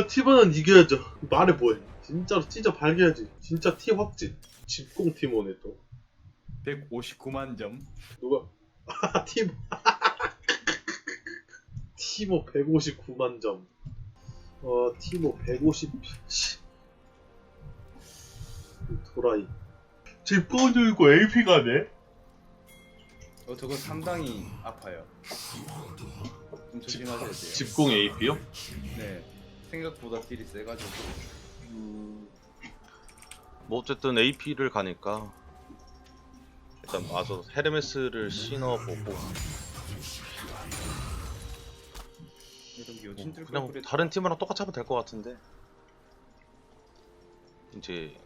아 티모는 이겨야죠 말해 뭐해 진짜로 찢어 발겨야지 진짜 티 확진 집공 티모네 또 159만 점. 누가 아 티모 티모 159만 점 어, 티모 150 씨. 도라이 집공 들고 AP 가 네 어 저거 상당히 아파요. 좀 조심하셔야 돼요. 집공 AP요? 네. 생각보다 딜이 세가지고. 뭐 어쨌든 AP를 가니까 일단 와서 헤르메스를 신어보고. 이런 요진들 그냥 다른 팀이랑 똑같이 하면 될 것 같은데. 이제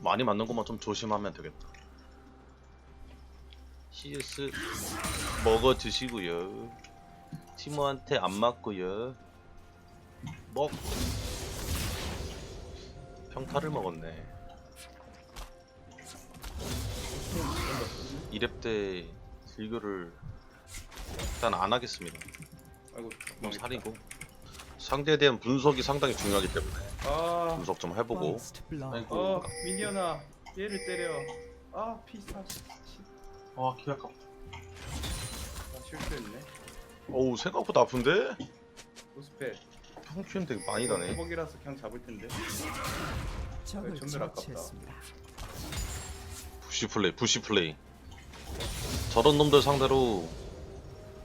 많이 맞는 것만 좀 조심하면 되겠다. CS 먹어 드시고요. 티모한테 안 맞고요 먹 평타를 먹었네 2렙 때 딜교를 일단 안 하겠습니다 아이고. 뭐 살이고 상대에 대한 분석이 상당히 중요하기 때문에 아. 분석 좀 해보고 아이고 어 미니언아 얘를 때려. 아 피사. 아 기약감 아 실수했네. 어우 생각보다 아픈데? 로스 페. 평균 되게 많이 나네 회복이라서 그냥 잡을 텐데. 적을 전멸 아깝다. 처치했습니다. 부시 플레이 부시 플레이 저런 놈들 상대로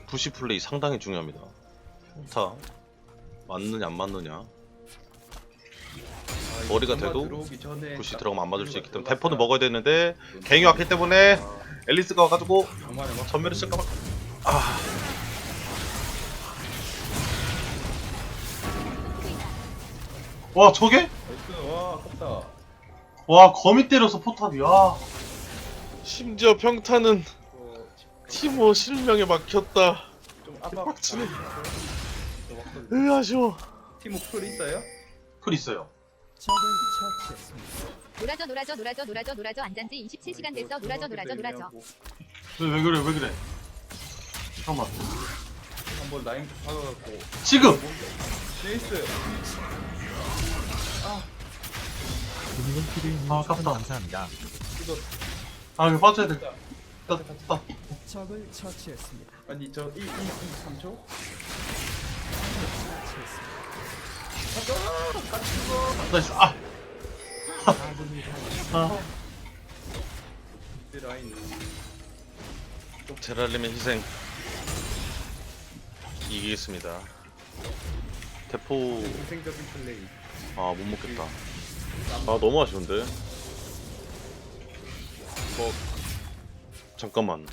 부시 플레이 상당히 중요합니다 평타 맞느냐 안 맞느냐 아, 머리가 돼도 들어오기 전에 부시 딱 들어가면 안 맞을 수 있기 때문에 대포는 먹어야 되는데 갱이 왔기 때문에 아, 앨리스가 와가지고 정말 전멸을 쓸까봐 아 와 저게? 나이스. 와 아깝다. 와 거미 때려서 포탑이 아 심지어 평타는 어, 티모 실명에 막혔다 좀 아파. 빡치네. 아, 으 아쉬워 팀풀 있어요? 풀 있어요. 놀아줘 놀아줘 놀아줘 놀아줘 놀아줘 안잔지 27시간 됐어 놀아줘 놀아줘 놀아줘 왜, 왜 그래 왜 그래 잠깐만 한번 라인 박아갖고 지금 네이스 아 아깝다 감사합니다. 아 이거 빠져야 돼 따, 따. 적을 처치했습니다. 아니 저 1, 2, 2, 3초? 나이스 아 아군이 당했습니다. 아, 이 라인 제랄님의 희생 이기겠습니다 대포 희생적인 플레이 아못 먹겠다 아 너무 아쉬운데 어 잠깐만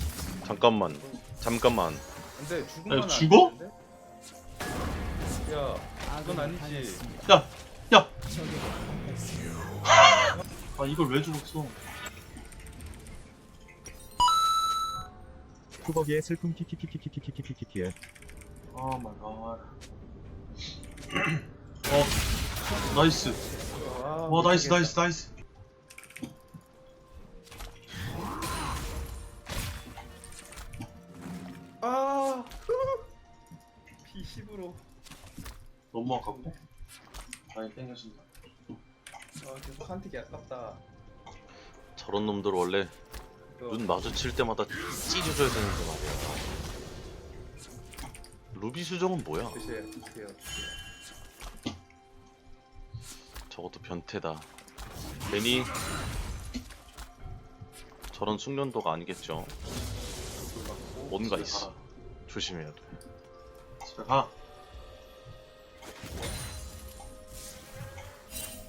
잠깐만 잠깐만 근데 죽은 야, 건 죽어? 아닌데? 야 그건 아니지. 야, 야. 아 이걸 왜 죽었어? 후보기의 슬픔 키키키키키키키키키키 아 마이 갓. 어, 나이스. 아, 와 나이스. 나이스 나이스. 아 P10으로 너무 아깝고. 많이 땡겨진다. 아 계속 한틱이 아깝다 저런 놈들 원래 이거 눈 마주칠 때마다 찢어줘야 되는데 말이야 루비 수정은 뭐야 드세요 드세요 저것도 변태다 괜히 저런 숙련도가 아니겠죠 뭔가 있어 조심해야 돼 집에 가. 야,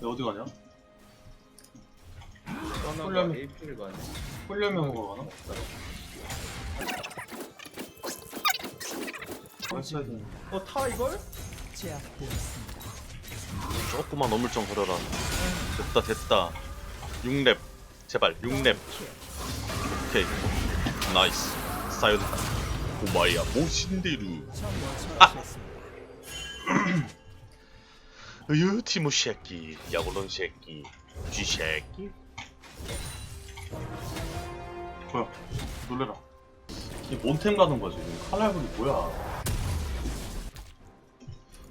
어디 가냐? 떠나가 훌륭해. AP를 가네 홀려명으로 가나? 했어야 되는데. 어 타 이걸? 제압되었습니다. 조금만 어물쩡 거려라. 됐다 됐다. 6렙. 제발 6렙. 오케이. 나이스. 사이드. 오마이야 모신데루. 처치했습니다. 으유 티모 새끼. 야골론 새끼. 쥐 새끼. 뭐야? 놀래라. 이게 몬템 가는 거지. 칼날불이 뭐야?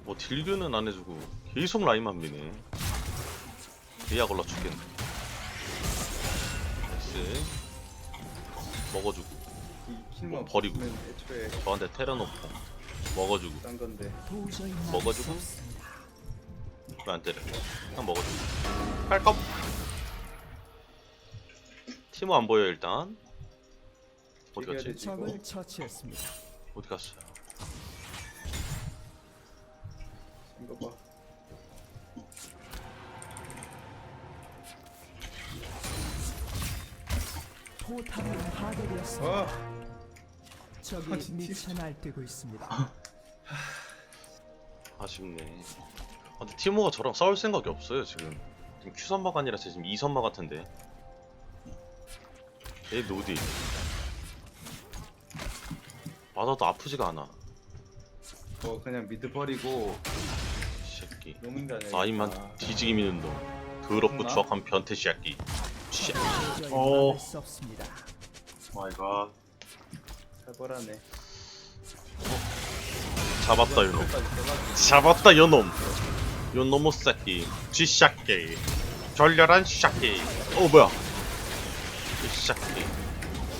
뭐 딜교는 안 해주고 계속 라인만 미네. 얘야 걸러 죽겠네. 나이스. 먹어주고. 뭐 버리고. 애초에 저한테 테러 놓고 먹어주고. 딴 건데. 먹어주고. 왜 안 때려. 그냥 먹어주고. 빨검 티모 안 보여 일단. 어디 갔지? 적을 처치했습니다. 어디 갔어요? 이거 봐 포탑이 파괴되었습니다. 아! 적이 아, 진짜. 미쳐 날뛰고 있습니다. 아쉽네 아, 근데 티모가 저랑 싸울 생각이 없어요 지금 지금 Q선마가 아니라 지금 2선마 같은데 얘 노디 맞아도 아프지가 않아 뭐 그냥 미드 버리고 이 새끼 아임만 뒤지기 미는 놈. 더럽고? 추악한 변태 새끼 씨. 어. 막을 수 없습니다. 마이 갓. 살벌하네. 잡았다 써가지고. 잡았다 요놈. 요놈의 새끼. 쥐새끼 졸렬한 새끼 어 뭐야? 이 새끼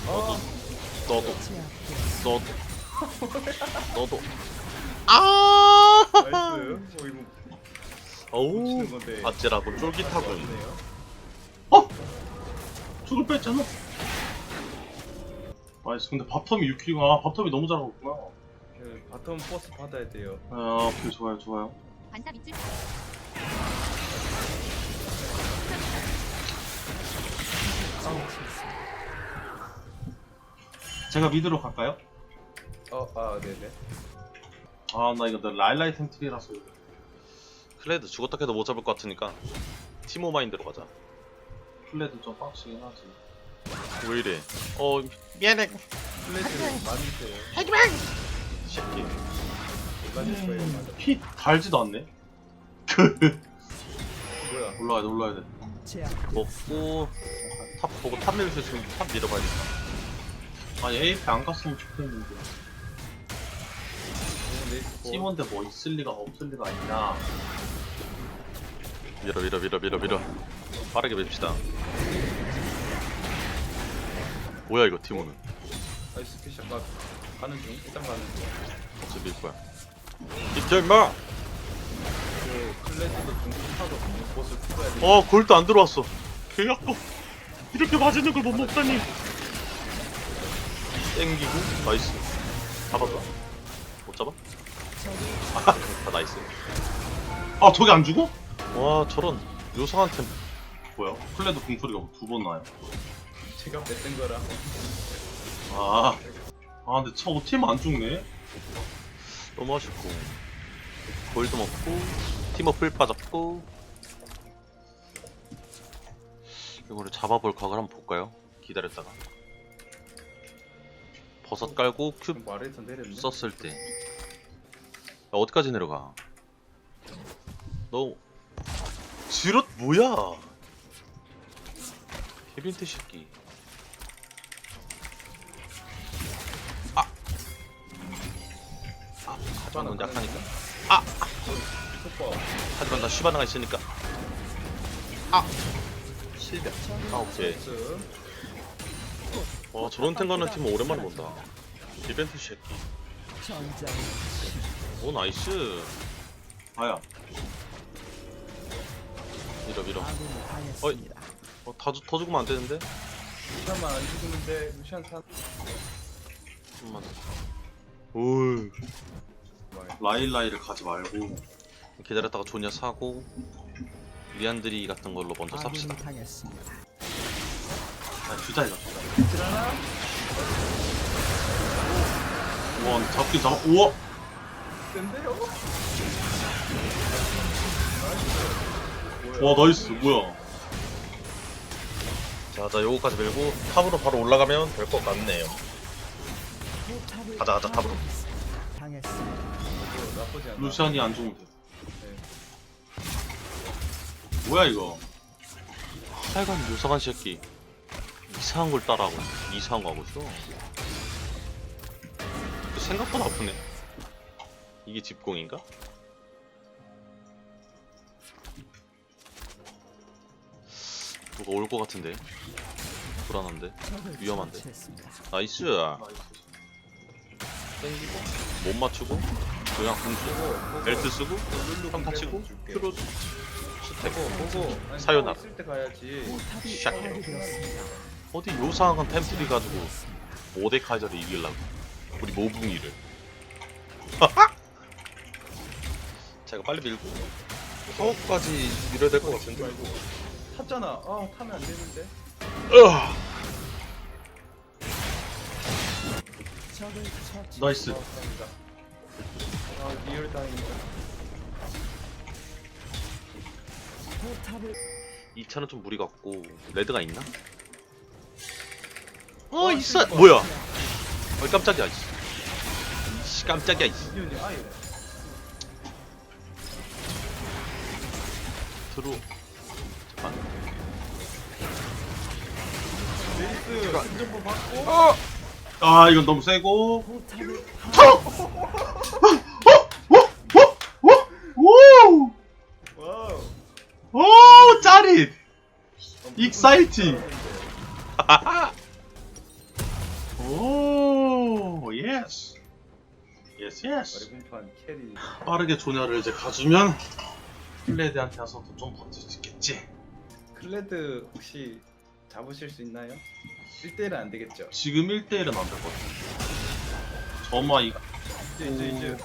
너도. 너도. 너도. 너도. 아 나이스. 뭐 이거 어우 훔치는 건데 아찔하고 쫄깃하군 네요 죽을 뺐잖아. 나이스. 근데 바텀이 6킬이구나. 바텀이 너무 잘하고 있구나. 그 바텀 버스 받아야 돼요 아, 오케이. 좋아요, 좋아요. 반사 밑줄. 제가 미드로 갈까요? 어 아 네네 아, 나 이거 나 라일라이 템트리라서. 클레드 죽었다 해도 못 잡을 것 같으니까 티모 마인드로 가자 플레드 좀 빡치긴 하지. 왜 이래 어 미안해 플래시 많이 있어요 이 새끼 올라질 거예요 음. 맞아 피 달지도 않네. 뭐야 올라와야 돼, 올라와야 돼. 먹고 탑 보고 탑 밀수 있으면 탑 밀어봐야겠다 아니, AP 안 갔으면 좋겠는데. 네, 팀원데 뭐 있을 리가 없을 리가 아니냐. 밀어 밀어 밀어 밀어 밀어. 빠르게 밉시다. 뭐야 이거 티모는? 나이스 피셔 가 가는 중. 일단 가는 중. 어차피 밀 거야. 이겨 임마! 그 클래스도 중국하거든요 보스 풀어야 돼. 어 골도 안 들어왔어. 개 아까 이렇게 맞는 걸 못 먹다니. 땡기고 나이스. 잡았다. 못 잡아? 아 나이스. 아, 저게 안 죽어? 와 저런 요상한 템 뭐야? 플레드 궁소리가 두 번 나요. 제가 뺐던 거라 아. 아, 근데 저거 팀안 죽네? 너무 아쉽고 골도 먹고 팀워 풀 빠졌고 이거를 잡아볼 각을 한번 볼까요? 기다렸다가 버섯 깔고 큐좀 말해서 내렸네 썼을 때 야, 어디까지 내려가? 너 지롯 뭐야? 케빈트 새끼 아! 아 하지만 넌 약하니까 속박 하지만 나 슈바나가 있으니까. 아! 실력 아 오케이. 와 저런 탱 가는 팀은 오랜만에 본다. 이벤트 새끼 오 나이스. 아야. 밀어 밀어 당했습니다. 어, 다, 주- 더 죽으면 안 되는데? 루시안만 안 죽으는데 루시안 산 좀만 오이 라일라이를 가지 말고. 기다렸다가 조냐 사고 리안드리 같은 걸로 먼저 삽시다 당했습니다. 아, 주자, 이거 주자. 드라나? 우와, 잡긴 잡아. 우와! 센데요? 와, 나이스. 뭐야. 자, 자 요거까지 밀고 탑으로 바로 올라가면 될 것 같네요 가자, 가자, 탑으로. 당했습니다. 뭐 나쁘지 않아 루시안이 안. 네. 뭐야, 이거. 하여간 요상한 새끼 이상한 걸 따라하고 있어. 이상한 거 하고 있어 생각보다 아프네 이게 집공인가? 누가 올 것 같은데 불안한데 위험한데. 나이스. 땡기고 못 맞추고 그냥 궁수 보고 벨트 쓰고 룰루 평타 치고 줄게. 큐로. 포탑이 시작해요. 파괴되었습니다. 어디 요상한 템플이 가지고 모데카이저를 이기려고 우리 모붕이를 제가 빨리 밀고 사업까지 밀어야 될 것 같은데 탔잖아. 아 타면 안 되는데. 처치. 나이스 아, 리얼 다행이다. 포탑을 2차는 좀 무리 같고 레드가 있나? 어 어, 있어 뭐야 어이 깜짝이야 이씨 이씨, 깜짝이야 이씨 이윤이 아. 들어 레이스 신정보 받고. 아 이건 너무 세고 포탑을 오! 와우. 오 짜릿 익사이팅 오 예스 예스 예스. 빠르게 조냐를 이제 가주면 플레드한테 와서도 좀 버틸 수 있겠지 클레드 혹시 잡으실 수 있나요? 1대1은 안 되겠죠? 지금 1대1은 안 되거든 저마 이 이제 이제 이제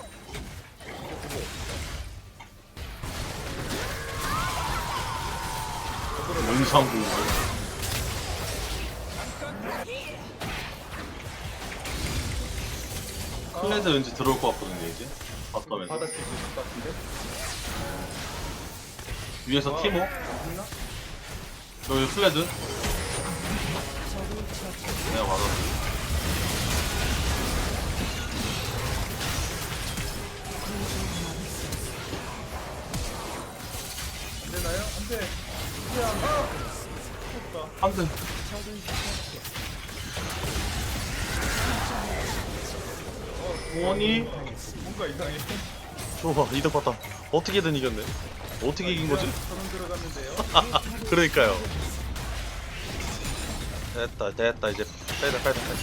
문상공 플레드 왠지 들어올 것 같거든요 이제 바텀에서 받아칠 수 있을 것 같은데? 위에서 티모 있나? 여기 플레드 내가 받았어 안 되나요? 안 돼. 그냥 아! 안돼 뭐니? 뭔가 이상해. 좋아 이득 봤다 어떻게든 이겼네 어떻게 이긴 거지? 그러니까요 됐다 됐다 이제 빼다 빼다 빼다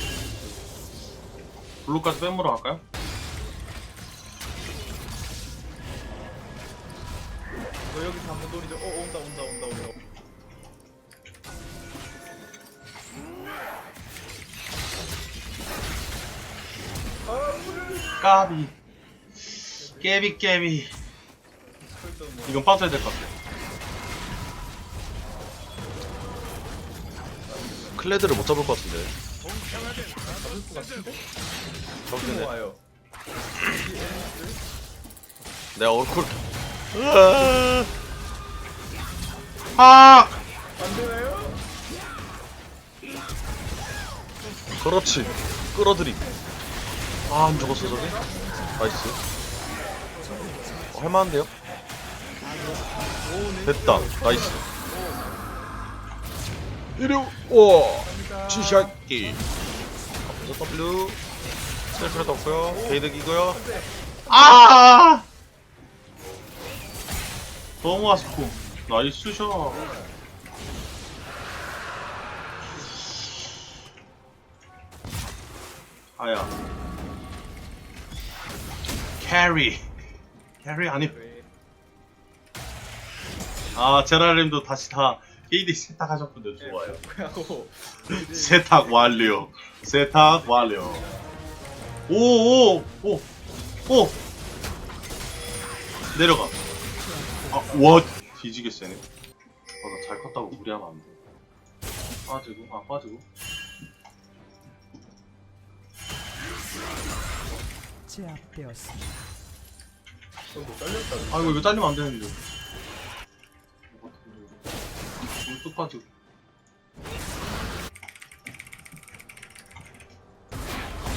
블루까지 빼물어 갈까요? 너 여기서 한번 노리죠. 어 온다 온다 온다 온다. 까비 깨비 깨비. 이건 빠져야 될 것 같아 클레드를 못 잡을 것 같은데 잡을 것 같은데? 잡으네 와요. 내가 얼굴 으아. 아! 안 되나요? 그렇지 끌어들이 아안 죽었어 저게 나이스 어, 할만한데요? 됐다 나이스 이리 와 치샤끼 앞에서 W 스펠프레도 없고요. 게이득이고요. 아! 너무 아쉽고. 나이스 샷. 아야. 캐리. 캐리 아니. 왜? 아 제라님도 다시 다 게이드 세탁하셨군요. 좋아요. 하고 세탁 완료. 세탁 완료. 오오오 오. 오, 내려가. 아 와 뒤지게 세네 아 나 잘 컸다고 무리하면 안 돼. 빠지고 아 빠지고. 제압되었습니다. 저도 잘렸다. 아이고 이거 잘리면 안 되는데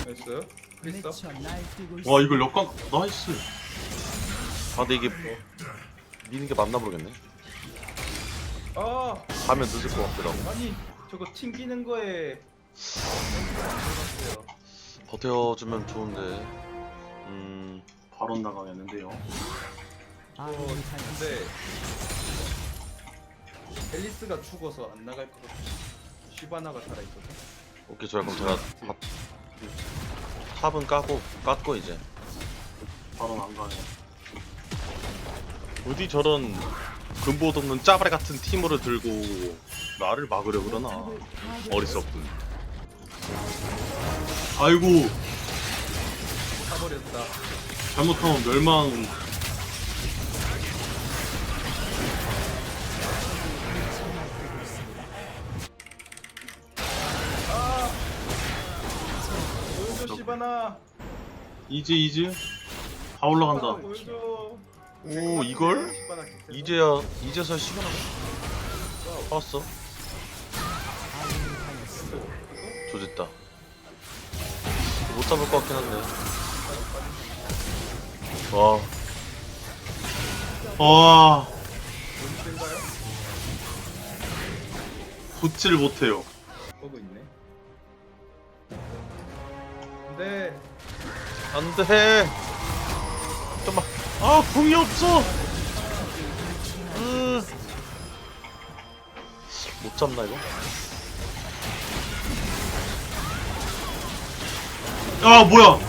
크리스터? 미쳐 날뛰고 와. 이걸 역광 나이스 아 근데 이게 미는 게 맞나 모르겠네 아 가면 늦을 것 하고 아니 저거 튕기는 거에. 버텨주면 좋은데 음 바로 나가겠는데요 당했습니다. 근데 앨리스가 죽어서 안 나갈 것 같아. 시바나가 살아있거든. 오케이 좋아 그럼 제가 밥 탑은 까고 깎고 이제 바로 안 가네. 어디 저런 근본 없는 짜바리 같은 팀으로 들고 나를 막으려 그러나 어리석군 아이고 타버렸다. 잘못하면 멸망. 보여줘 시바나. 이즈 이즈 다 올라간다. 보여줘. 오 이걸? 이제야 이제서 시간 왔어 조졌다 못 잡을 것 같긴 한데 와 와 뭔가요? 보지를 못해요. 보고 있네. 근데 안돼 잠깐만 아 궁이 없어 으... 못 잡나 이거? 아 뭐야?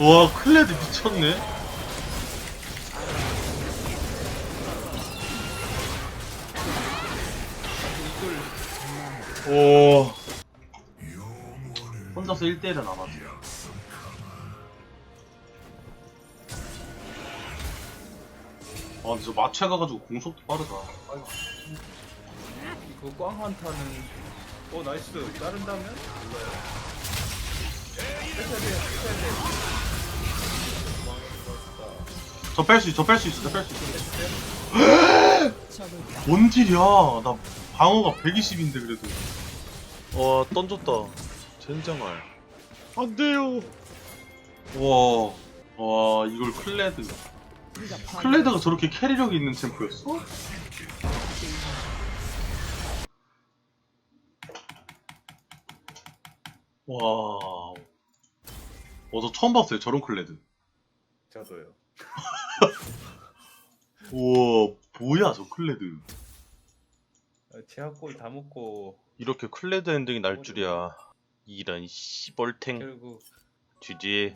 와 클레드 미쳤네. 오. 혼자서 1대1은 남았어요. 아, 근데 저 마취 가가지고 공속도 빠르다. 이거 꽝 한타는 오 나이스 자른다면 몰라요. 뺏어야 돼, 뺏어야 돼. 망했다. 저뺄 수 있어, 저 뺄 수 있어, 저 뺄 수 있어. 적을 뭔 딜이야? 나 방어가 120인데 그래도. 와 던졌다 젠장할 안돼요 와, 와 이걸 클레드. 클레드가 저렇게 캐리력이 있는 챔프였어? 와, 어, 저 처음 봤어요 저런 클레드. 저도요. 우와, 뭐야 저 클레드. 아, 제약골 다 먹고 이렇게 클레드 엔딩이 날 줄이야. 이런 씨벌탱. 결국. GG